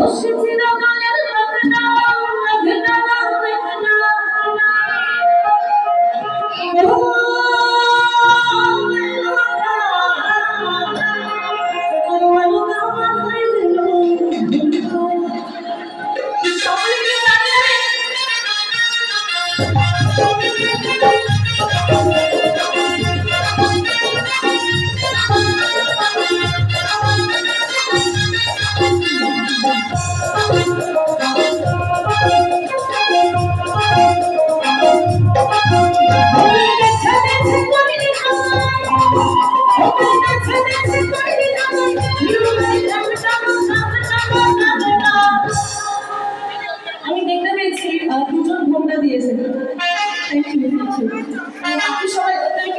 আমি you, thank you. আপনি সবাই আপনারা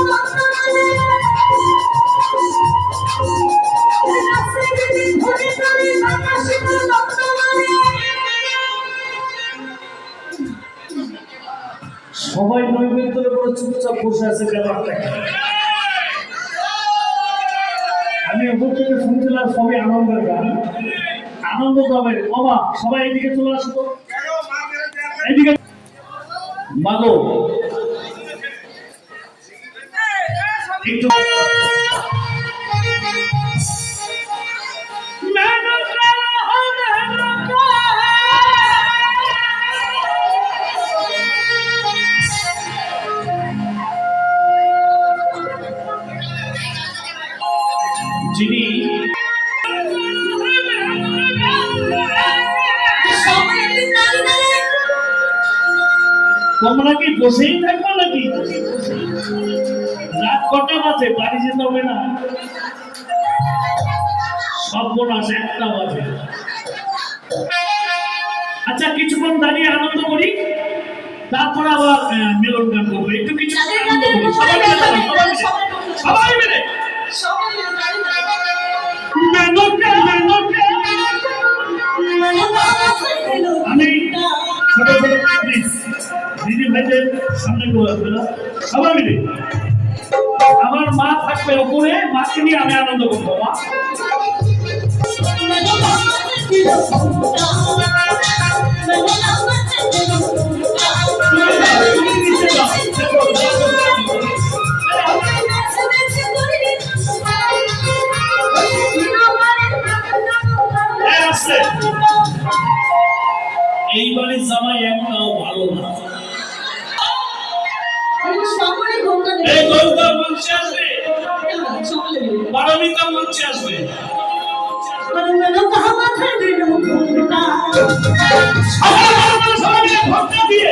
সবাই নৈবেদ্যের উপরে চুপচাপ বসে আছে একটা? আমি ওপর থেকে শুনছিলাম সবই আনন্দের গান। আনন্দ পাবে বাবা সবাই এদিকে চলে আসো তো। এদিকে মাগো। একটু তোমরা কি বসেই থাকব নাকি? রাত কটা বাজে? বাড়ি যেতে হবে না? সর্বনাশ একটা বাজে। আচ্ছা কিছুক্ষণ দাঁড়িয়ে আনন্দ করি তারপর আবার মিলন গান করব। একটু কিছু সবাই মিলে সবাই মিলে। সামনে সবাই মিলে আমার মা থাকবে ওপরে মাকে নিয়ে আমি আনন্দ করব মা তুমি নিচে যাও, দেখো, দেখো, দেখো। এই আসছে। এই বাড়ির জামাই একটাও ভালো না এই মঞ্চে আসবে? পারমিতা মঞ্চে আসবে। সবাই দিয়ে।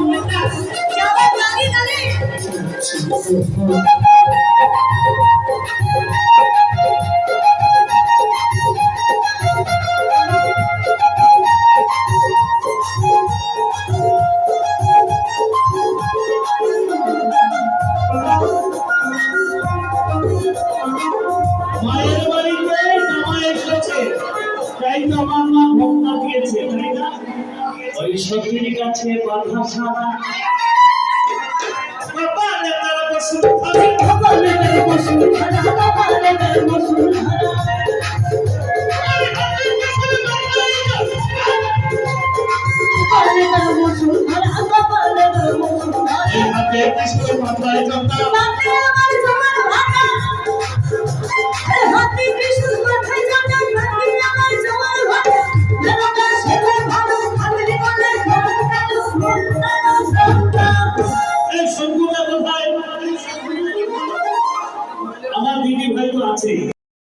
Thank you. ওই সতীর কাছে বাধা সারা কপালে তার বসুন কপালে তার বসুন ধারা কপালে তার বসুন।